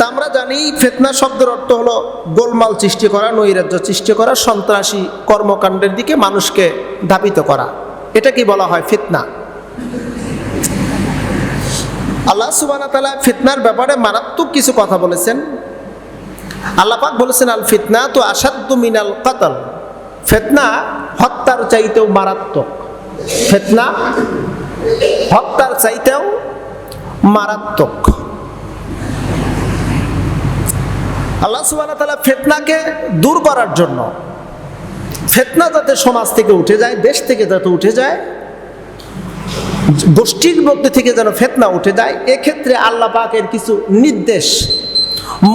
তা আমরা জানি ফেতনা শব্দের অর্থ হলো গোলমাল সৃষ্টি করা, নৈরাজ্য সৃষ্টি করা, সন্ত্রাসী কর্মকাণ্ডের দিকে মানুষকে ধাবিত করা। এটা কি বলা হয় ফিতনা? আল্লাহ সুবাহ তালা ফিতনার ব্যাপারে মারাত্মক কিছু কথা বলেছেন। আল্লাহ পাক বলেছেন, আল ফিতনা তো আসাদ্দু মিনাল কাতল। ফেতনা হত্যার চাইতেও মারাত্মক। ফেতনা হত্যার চাইতেও মারাত্মক। আল্লাহ সুবাহ তালা ফেতনাকে দূর করার জন্য, ফেতনা যাতে সমাজ থেকে উঠে যায়, দেশ থেকে যাতে উঠে যায়, গোষ্ঠীর মধ্যে থেকে যেন ফেতনা উঠে যায়, এক্ষেত্রে আল্লাহ পাকের কিছু নির্দেশ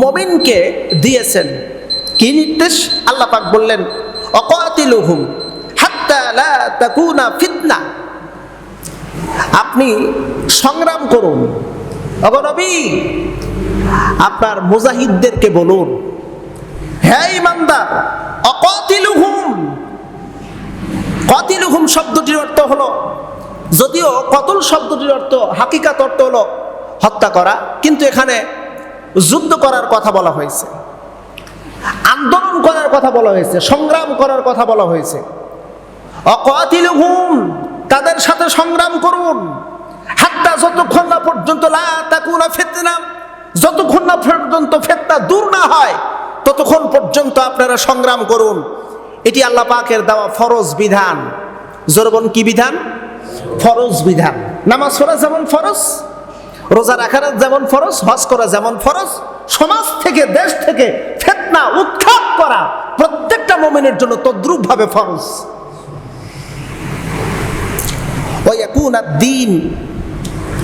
মমিনকে দিয়েছেন। কি নির্দেশ? আল্লাহ পাক বললেন, অকাতিলুহুম হাত্তা লা তাকুনা ফিতনা। আপনি সংগ্রাম করুন। অগনবী আপনার মুজাহিদদেরকে বলুন হ্যাঁ ইমানদার, অকাতিলুহুম। কতিলুহুম শব্দটির অর্থ হলো, যদিও কতল শব্দটির অর্থ হাকিকাত অর্থ হলো হত্যা করা, কিন্তু এখানে যুদ্ধ করার কথা বলা হয়েছে, আন্দোলন করার কথা বলা হয়েছে, সংগ্রাম করার কথা বলা হয়েছে। অকাতিলুহুম তাদের সাথে সংগ্রাম করুন। হাত্তা যতক্ষণ না পর্যন্ত লা তাকুনা ফিতনা। যতক্ষণ না পর্যন্ত ফেতনা দূর না হয়, ততক্ষণ পর্যন্ত আপনারা সংগ্রাম করুন। এটি আল্লাহ পাকের দেওয়া ফরজ বিধান। জোরবন কি বিধান? ফরজ বিধান। নামাজ পড়া যেমন ফরজ, রোজা রাখার যেমন ফরজ, হজ করা যেমন ফরজ, সমাজ থেকে, দেশ থেকে ফেতনা উৎখাত করা প্রত্যেকটা মোমেনের জন্য তদ্রুপ ভাবে ফরজ ওয়াকুনা দিন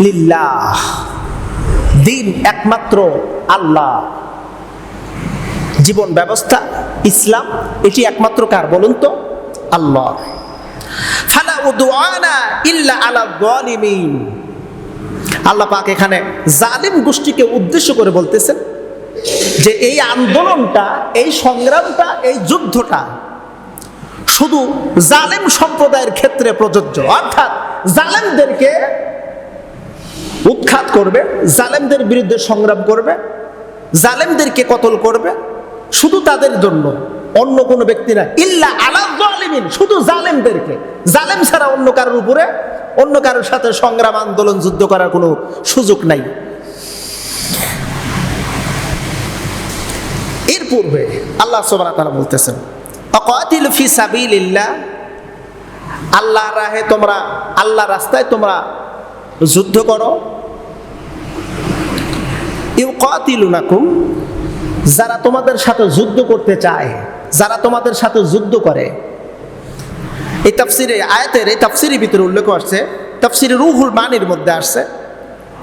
লিল্লাহ। দিন একমাত্র আল্লাহ। জীবন ব্যবস্থা, ইসলাম, এটি একমাত্র কার বলুন তো? আল্লাহ। ফালা উদওয়ানা ইল্লা আলা যালিমিন। আল্লাহ পাক এখানে জালিম গোষ্ঠীকে উদ্দেশ্য করে বলতেছেন যে এই আন্দোলনটা, এই সংগ্রামটা, এই যুদ্ধটা শুধু জালেম সম্প্রদায়ের ক্ষেত্রে প্রযোজ্য। অর্থাৎ জালেমদেরকে উৎখাত করবে, জালেমদের বিরুদ্ধে সংগ্রাম করবে, জালেমদেরকে কতল করবে? শুধু তাদের জন্য, অন্য কোনো ব্যক্তি না, ইল্লা আলা জালিমিন, শুধু জালেমদেরকে। জালেম ছাড়া অন্য কারোর উপরে, অন্য কারোর সাথে সংগ্রাম, আন্দোলন, যুদ্ধ করার কোনো সুযোগ নাই। এর পূর্বে আল্লাহ সোবানা তারা বলতেছেন, অকাতিল ফি সাবিলিল্লাহ আল্লাহ রাহে তোমরা আল্লাহ রাস্তায় তোমরা যুদ্ধ করো। ইউকাতিলুনাকুম, যারা তোমাদের সাথে যুদ্ধ করতে চায়, যারা তোমাদের সাথে যুদ্ধ করে। এই তাফসিরে, আয়াতের এই তাফসিরের ভিতরে উল্লেখ আসছে, তাফসিরে রুহুল মানির মধ্যে আসছে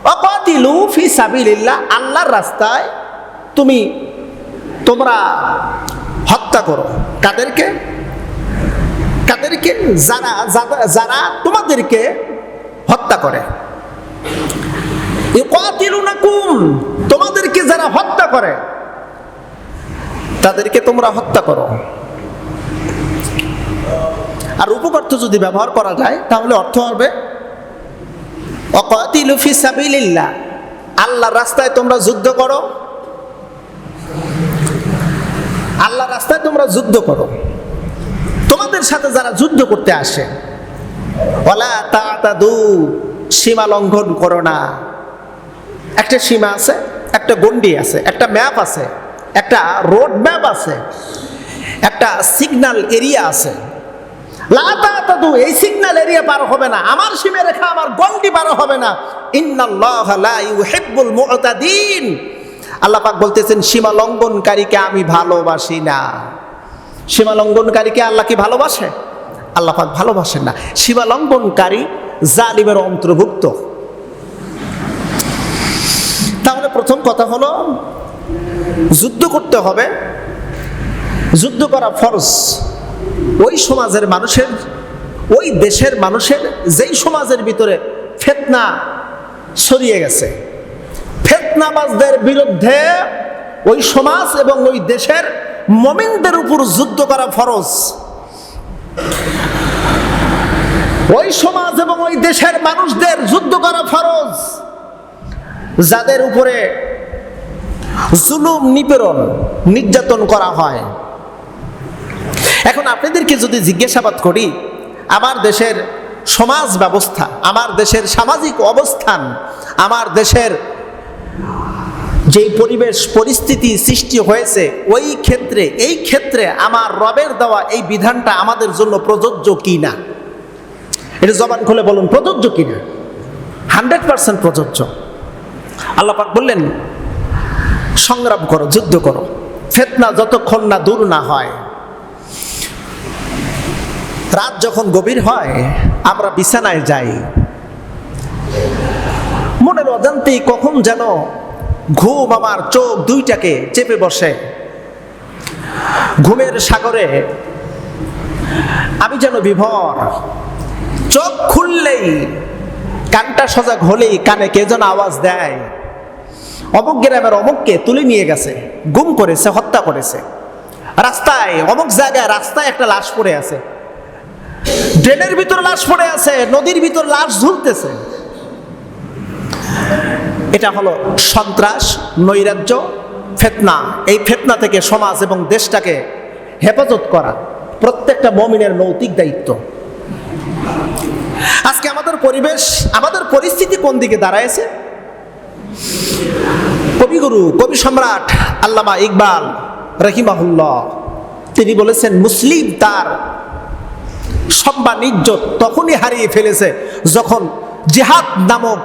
অকাতিলু ফি সাবিলিল্লাহ, আল্লাহর রাস্তায় তুমি তোমরা হত্যা করো। কাদেরকে? কাদেরকে? যারা, যারা- তোমাদেরকে হত্যা করে। তোমাদেরকে যারা হত্যা করে, তাদেরকে তোমরা হত্যা করো। আর উপকর্থ যদি ব্যবহার করা যায়, তাহলে অর্থ হবে ফি সাবিলিল্লাহ রাস্তায় তোমরা যুদ্ধ করো। আল্লাহর রাস্তায় তোমরা যুদ্ধ করো। তোমাদের সাথে যারা যুদ্ধ করতে আসে, ওলা তাতাদু, সীমা লঙ্ঘন করো না। একটা সীমা আছে, একটা গন্ডি আছে, একটা ম্যাপ আছে, একটা রোড ম্যাপ আছে, একটা সিগন্যাল এরিয়া আছে। লাতাতাদু এই সিগন্যাল এরিয়া পার হবে না, আমার সীমা রেখা, আমার গন্ডি পার হবে না। ইন্নাল্লাহ লা ইউহিব্বুল মুতাদিন। আল্লাহ পাক বলতেছেন, সীমা লঙ্ঘনকারীকে আমি ভালোবাসি না। সীমা লঙ্ঘনকারীকে আল্লাহ কি ভালোবাসে? আল্লাহ পাক ভালোবাসেন না। সীমা লঙ্ঘনকারী জালিমের অন্তর্ভুক্ত। তাহলে প্রথম কথা হলো যুদ্ধ করতে হবে। যুদ্ধ করা ফরজ। ওই সমাজের মানুষের, ওই দেশের মানুষের যেই সমাজের ভিতরে ফেতনা ছড়িয়ে গেছে, ফেতনাবাজদের বিরুদ্ধে ওই সমাজ এবং ওই দেশের মমিনদের উপর যুদ্ধ করা ফরজ। ওই সমাজ এবং ওই দেশের মানুষদের যুদ্ধ করা ফরজ। যাদের উপরে জুলুম, নিপীড়ন, নির্যাতন করা হয়। এখন আপনাদেরকে যদি জিজ্ঞাসাবাদ করি, আমার দেশের সমাজ ব্যবস্থা, আমার দেশের সামাজিক অবস্থান, আমার দেশের যেই পরিবেশ, পরিস্থিতি সৃষ্টি হয়েছে, ওই ক্ষেত্রে, এই ক্ষেত্রে আমার রবের দেওয়া এই বিধানটা আমাদের জন্য প্রযোজ্য কি না? এটা জবান খুলে বলুন, প্রযোজ্য কি না? হান্ড্রেড পার্সেন্ট প্রযোজ্য। আল্লাপাক বললেন, সংগ্রাম করো, যুদ্ধ করো। ফেতনা যতক্ষণ না দূর না হয়, রাত যখন গভীর হয়, আমরা বিছানায় যাই। মনের অজান্তেই কখন যেন ঘুম আমার চোখ দুইটাকে চেপে বসে। ঘুমের সাগরে আমি যেন বিভর, চোখ খুললেই কানটা সজাগ হলেই কানে কে যেন আওয়াজ দেয়। অমুক গ্রামের অমুককে তুলে নিয়ে গেছে, গুম করেছে, হত্যা করেছে। রাস্তায়, অমুক জায়গায় রাস্তায় একটা লাশ পড়ে আছে। ড্রেনের ভিতর লাশ পড়ে আছে, নদীর ভিতর লাশ ঝুলতেছে। এটা হলো সন্ত্রাস, নৈরাজ্য, ফেতনা। এই ফেতনা থেকে সমাজ এবং দেশটাকে হেফাজত করা প্রত্যেকটা মমিনের নৈতিক দায়িত্ব। আজকে আমাদের পরিবেশ, আমাদের পরিস্থিতি কোন দিকে দাঁড়ায়ছে কবিগুরু, কবি সম্রাট আল্লামা ইকবাল রহিমাহুল্লাহ, তিনি বলেছেন, মুসলিম তার সম্মান ইজ্জত তখনই হারিয়ে ফেলেছে যখন জেহাদ নামক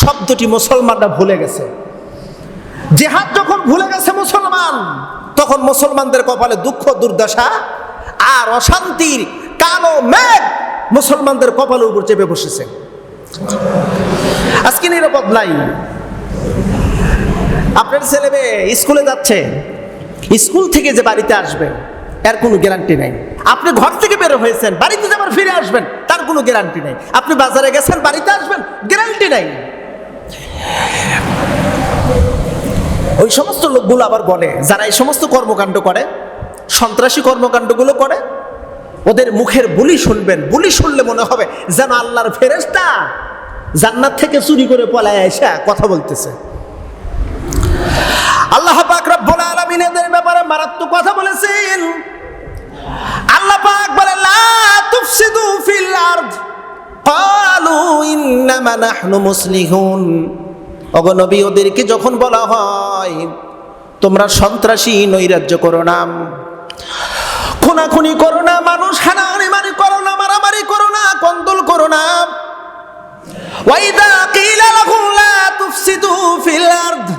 শব্দটি মুসলমানরা ভুলে গেছে। জেহাদ যখন ভুলে গেছে মুসলমান, তখন মুসলমানদের কপালে দুঃখ, দুর্দশা আর অশান্তির কালো মেঘ মুসলমানদের কপালের উপর চেপে বসেছে। আজকে নিরাপদ নাই। আপনার ছেলে মেয়ে স্কুলে যাচ্ছে, স্কুল থেকে যে বাড়িতে আসবে, এর কোনো গ্যারান্টি নেই। আপনি ঘর থেকে বের হয়েছেন, বাড়িতে যাবার ফিরে আসবেন, তার কোনো গ্যারান্টি নেই। আপনি বাজারে গেছেন, বাড়িতে আসবেন গ্যারান্টি নেই। ওই সমস্ত লোকগুলো আবার বলে, যারা এই সমস্ত কর্মকাণ্ড করে, সন্ত্রাসী কর্মকাণ্ডগুলো করে ওদের মুখের বুলি শুনবেন, বুলি শুনলে মনে হবে যেন আল্লাহর ফেরেস্তা জান্নাত থেকে চুরি করে পলায় এসে কথা বলতেছে। আল্লাহ পাক রব্বুল আলামিন এদের ব্যাপারে মারাত্মক কথা বলেছেন। আল্লাহ পাক বলে, লা তুফসিদু ফিল আরদ। ক্বালু ইন্নামা নাহনু মুসলিহুন। ওগো নবী, ওদেরকে যখন বলা হয়, তোমরা সন্ত্রাসী নৈরাজ্য করো না। খুনাখুনি করো না, মানুষ হানাহানি মারি করো না, মারামারি করো না, কন্দল করো না। ওয়াইদা কিলা লাহুম লা তুফসিদু ফিল আরদ।